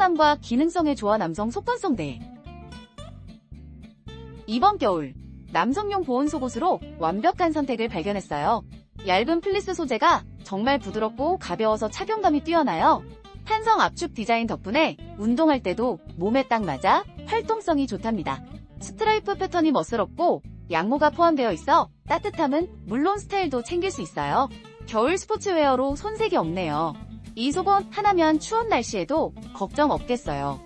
편안함과 기능성의 조화 남성 속건성 대. 이번 겨울 남성용 보온 속옷으로 완벽한 선택을 발견했어요. 얇은 플리스 소재가 정말 부드럽고 가벼워서 착용감이 뛰어나요. 탄성 압축 디자인 덕분에 운동할 때도 몸에 딱 맞아 활동성이 좋답니다. 스트라이프 패턴이 멋스럽고 양모가 포함되어 있어 따뜻함은 물론 스타일도 챙길 수 있어요. 겨울 스포츠웨어로 손색이 없네요. 이 속옷 하나면 추운 날씨에도 걱정 없겠어요.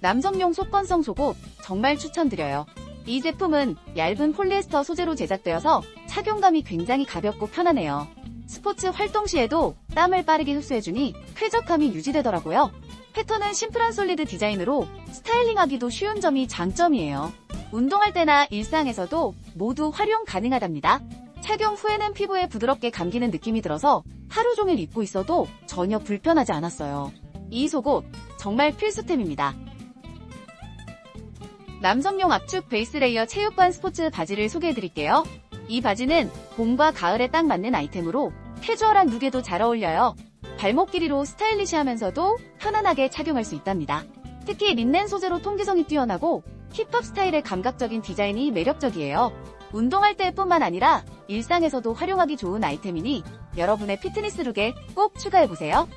남성용 속건성 속옷 정말 추천드려요. 이 제품은 얇은 폴리에스터 소재로 제작되어서 착용감이 굉장히 가볍고 편하네요. 스포츠 활동 시에도 땀을 빠르게 흡수해주니 쾌적함이 유지되더라고요. 패턴은 심플한 솔리드 디자인으로 스타일링하기도 쉬운 점이 장점이에요. 운동할 때나 일상에서도 모두 활용 가능하답니다. 착용 후에는 피부에 부드럽게 감기는 느낌이 들어서 하루 종일 입고 있어도 전혀 불편하지 않았어요. 이 속옷 정말 필수템입니다. 남성용 압축 베이스 레이어 체육관 스포츠 바지를 소개해드릴게요. 이 바지는 봄과 가을에 딱 맞는 아이템으로 캐주얼한 룩에도 잘 어울려요. 발목 길이로 스타일리시하면서도 편안하게 착용할 수 있답니다. 특히 린넨 소재로 통기성이 뛰어나고 힙합 스타일의 감각적인 디자인이 매력적이에요. 운동할 때뿐만 아니라 일상에서도 활용하기 좋은 아이템이니 여러분의 피트니스 룩에 꼭 추가해보세요.